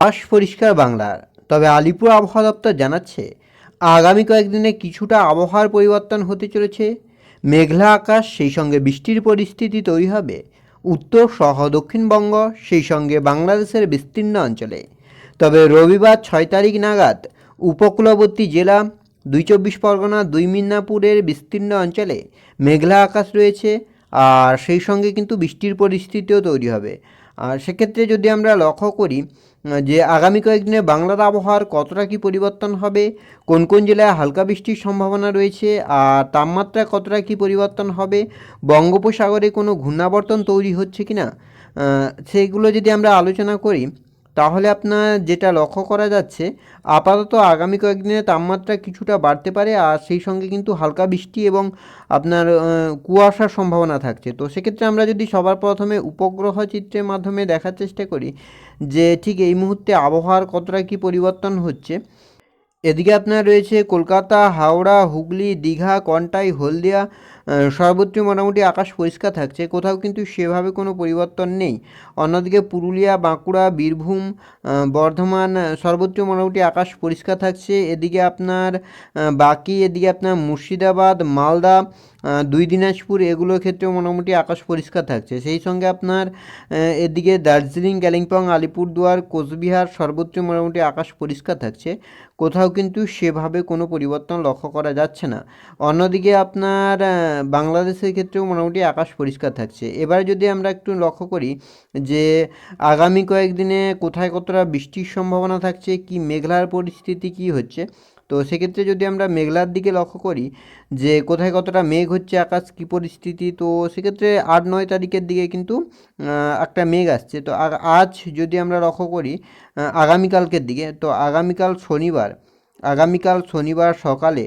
আকাশ পরিষ্কার বাংলার। তবে আলিপুর আবহাওয়া দপ্তর জানাচ্ছে, আগামী কয়েকদিনে কিছুটা আবহাওয়ার পরিবর্তন হতে চলেছে। মেঘলা আকাশ, সেই সঙ্গে বৃষ্টির পরিস্থিতি তৈরি হবে। উত্তর সহ দক্ষিণবঙ্গ, সেই সঙ্গে বাংলাদেশের বিস্তীর্ণ অঞ্চলে। তবে রবিবার ছয় তারিখ নাগাদ উপকূলবর্তী জেলা, দুই চব্বিশ পরগনা, দুই মিদনাপুরের বিস্তীর্ণ অঞ্চলে মেঘলা আকাশ রয়েছে। আর সেই সঙ্গে কিন্তু বৃষ্টির পরিস্থিতিও তৈরি হবে। আর সেক্ষেত্রে যদি আমরা লক্ষ্য করি যে আগামী কয়েকদিনে বাংলার আবহাওয়ার কতটা কি পরিবর্তন হবে, কোন কোন জেলায় হালকা বৃষ্টির সম্ভাবনা রয়েছে, আর তাপমাত্রা কতটা কি পরিবর্তন হবে, বঙ্গোপসাগরে কোনো ঘূর্ণাবর্তন তৈরি হচ্ছে কি না সেগুলো যদি আমরা আলোচনা করি তাহলে আপনার যেটা লক্ষ্য করা যাচ্ছে, আপাতত আগামী কয়েকদিনে তাপমাত্রা কিছুটা বাড়তে পারে, আর সেই সঙ্গে কিন্তু হালকা বৃষ্টি এবং আপনার কুয়াশার সম্ভাবনা থাকছে। তো সেক্ষেত্রে আমরা যদি সবার প্রথমে উপগ্রহ চিত্রের মাধ্যমে দেখার চেষ্টা করি যে ঠিক এই মুহূর্তে আবহাওয়ার কতটা কী পরিবর্তন হচ্ছে। এদিকে আপনার রয়েছে কলকাতা, হাওড়া, হুগলি, দীঘা, কন্টাই, হলদিয়া সর্বত্র মোটামুটি আকাশ পরিষ্কার থাকছে, কোথাও কিন্তু সেভাবে কোনো পরিবর্তন নেই। অন্যদিকে পুরুলিয়া, বাঁকুড়া, বীরভূম বর্ধমান সর্বত্র মোটামুটি আকাশ পরিষ্কার থাকছে। এদিকে আপনার বাকি, এদিকে আপনার মুর্শিদাবাদ, মালদা দুই দিনাজপুর, এগুলোর ক্ষেত্রেও মোটামুটি আকাশ পরিষ্কার থাকছে। সেই সঙ্গে আপনার এদিকে দার্জিলিং কালিম্পং আলিপুরদুয়ার, কোচবিহার, সর্বত্র মোটামুটি আকাশ পরিষ্কার থাকছে। কোথাও কিন্তু সেভাবে কোনো পরিবর্তন লক্ষ্য করা যাচ্ছে না। অন্যদিকে আপনার বাংলাদেশের ক্ষেত্রেও মোটামুটি আকাশ পরিষ্কার থাকছে। এবার যদি আমরা একটু লক্ষ্য করি যে, আগামী কয়েকদিনে কোথায় কতটা বৃষ্টির সম্ভাবনা থাকছে, কি মেঘলার পরিস্থিতি, কি হচ্ছে? তো সেক্ষেত্রে যদি আমরা মেঘলার দিকে লক্ষ্য করি যে, কোথায় কতটা মেঘ হচ্ছে, আকাশ কী পরিস্থিতি, তো সেক্ষেত্রে আট নয় তারিখের দিকে কিন্তু একটা মেঘ আসছে। তো আজ যদি আমরা লক্ষ্য করি আগামীকালকের দিকে, তো আগামীকাল শনিবার আগামীকাল শনিবার সকালে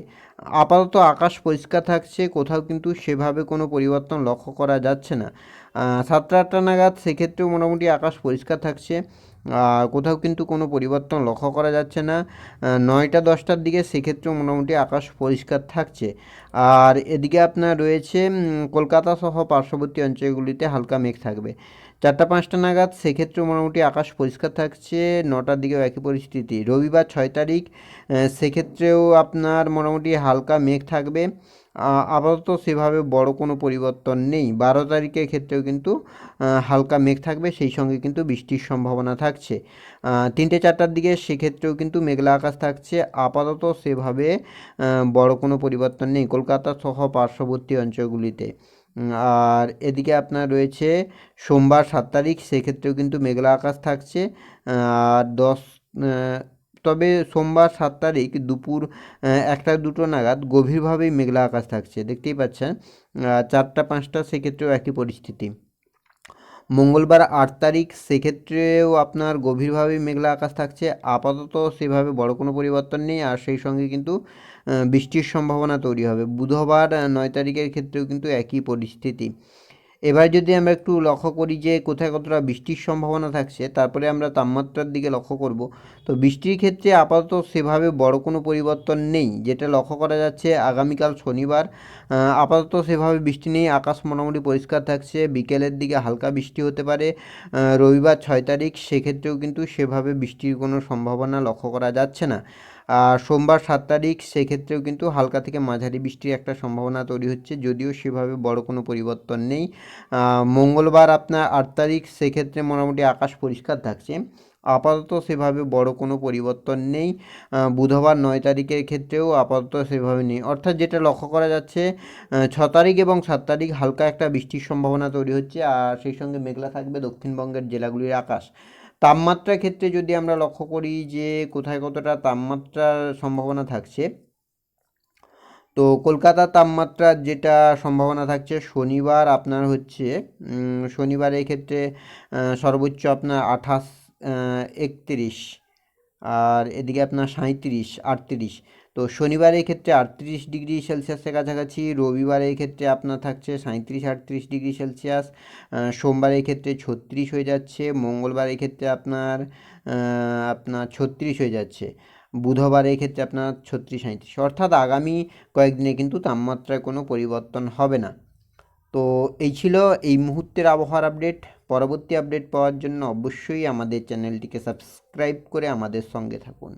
আপাতত আকাশ পরিষ্কার থাকছে, কোথাও কিন্তু সেভাবে কোনো পরিবর্তন লক্ষ্য করা যাচ্ছে না। সাতটা আটটা নাগাদ সেক্ষেত্রেও মোটামুটি আকাশ পরিষ্কার থাকছে কোথাও কিন্তু কোনো পরিবর্তন লক্ষ্য করা যাচ্ছে না। নয়টা দশটার দিকে সেক্ষেত্রেও মোটামুটি আকাশ পরিষ্কার থাকছে। আর এদিকে আপনার রয়েছে কলকাতা সহ পার্শ্ববর্তী অঞ্চলগুলিতে হালকা মেঘ থাকবে। চারটা পাঁচটা নাগাদ সেক্ষেত্রেও মোটামুটি আকাশ পরিষ্কার থাকছে, নটার দিকেও একই পরিস্থিতি। রবিবার ছয় তারিখ সেক্ষেত্রেও আপনার মোটামুটি হালকা মেঘ থাকবে। আপাতত সেভাবে বড় কোনো পরিবর্তন নেই। বারো তারিখের ক্ষেত্রেও কিন্তু হালকা মেঘ থাকবে, সেই সঙ্গে কিন্তু বৃষ্টির সম্ভাবনা থাকছে। তিনটে চারটার দিকে সেক্ষেত্রেও কিন্তু মেঘলা আকাশ থাকছে। আপাতত সেভাবে বড় কোনো পরিবর্তন নেই কলকাতা সহ পার্শ্ববর্তী অঞ্চলগুলিতে। আর এদিকে আপনার রয়েছে সোমবার সাত তারিখ, সেক্ষেত্রেও কিন্তু মেঘলা আকাশ থাকছে। আর দশ তবে সোমবার সাত তারিখ দুপুর একটা দুটো নাগাদ গভীরভাবেই মেঘলা আকাশ থাকছে, দেখতেই পাচ্ছেন। চারটা, পাঁচটা, সেক্ষেত্রেও একই পরিস্থিতি। মঙ্গলবার আট তারিখ, সেক্ষেত্রেও আপনার গভীরভাবে মেঘলা আকাশ থাকছে। আপাতত সেভাবে বড় কোনো পরিবর্তন নেই, আর সেই সঙ্গে কিন্তু বৃষ্টির সম্ভাবনা তৈরি হবে। বুধবার নয় তারিখের ক্ষেত্রেও কিন্তু একই পরিস্থিতি। এবার যদি আমরা একটু লক্ষ্য করি যে কোথায় কতটা বৃষ্টির সম্ভাবনা থাকছে, তারপরে আমরা তাপমাত্রার দিকে লক্ষ্য করব। তো বৃষ্টির ক্ষেত্রে আপাতত সেভাবে বড় কোনো পরিবর্তন নেই, যেটা লক্ষ্য করা যাচ্ছে আগামীকাল শনিবার। আপাতত সেভাবে বৃষ্টি নেই, আকাশ মোটামুটি পরিষ্কার থাকছে, বিকেলের দিকে হালকা বৃষ্টি হতে পারে। রবিবার ছয় তারিখ, সেক্ষেত্রেও কিন্তু সেভাবে বৃষ্টির কোনো সম্ভাবনা লক্ষ্য করা যাচ্ছে না। সোমবার সাত তারিখ সেক্ষেত্রেও কিন্তু হালকা থেকে মাঝারি বৃষ্টির একটা সম্ভাবনা তৈরি হচ্ছে, যদিও সেভাবে বড় কোনো পরিবর্তন নেই। মঙ্গলবার আপনার আট তারিখ সেক্ষেত্রে মোটামুটি আকাশ পরিষ্কার থাকছে। আপাতত সেভাবে বড় কোনো পরিবর্তন নেই। বুধবার নয় তারিখের ক্ষেত্রেও আপাতত সেভাবে নেই। অর্থাৎ যেটা লক্ষ্য করা যাচ্ছে ছ তারিখ এবং সাত তারিখ হালকা একটা বৃষ্টির সম্ভাবনা তৈরি হচ্ছে, আর সেই সঙ্গে মেঘলা থাকবে দক্ষিণবঙ্গের জেলাগুলির আকাশ। তাপমাত্রার ক্ষেত্রে যদি আমরা লক্ষ্য করি যে কোথায় কতটা তাপমাত্রার সম্ভাবনা থাকছে, তো কলকাতার তাপমাত্রার যেটা সম্ভাবনা থাকছে শনিবার আপনার হচ্ছে শনিবার ক্ষেত্রে সর্বোচ্চ আপনার আঠাশ একত্রিশ, আর এদিকে আপনার সাঁত্রিশ আটত্রিশ। তো শনিবার এই ক্ষেত্রে আটত্রিশ ডিগ্রি সেলসিয়াসের কাছাকাছি, রবিবার এই ক্ষেত্রে আপনার থাকছে সাঁইত্রিশ, আটত্রিশ ডিগ্রি সেলসিয়াস সোমবার এই ক্ষেত্রে ছত্রিশ হয়ে যাচ্ছে, মঙ্গলবার এই ক্ষেত্রে আপনার আপনার ছত্রিশ হয়ে যাচ্ছে, বুধবার এই ক্ষেত্রে আপনার ছত্রিশ, সাঁইত্রিশ। অর্থাৎ আগামী কয়েকদিনে কিন্তু তাপমাত্রায় কোনো পরিবর্তন হবে না। তো এই ছিল এই মুহূর্তের আবহাওয়ার আপডেট। পরবর্তী আপডেট পাওয়ার জন্য অবশ্যই আমাদের চ্যানেলটিকে সাবস্ক্রাইব করে আমাদের সঙ্গে থাকুন।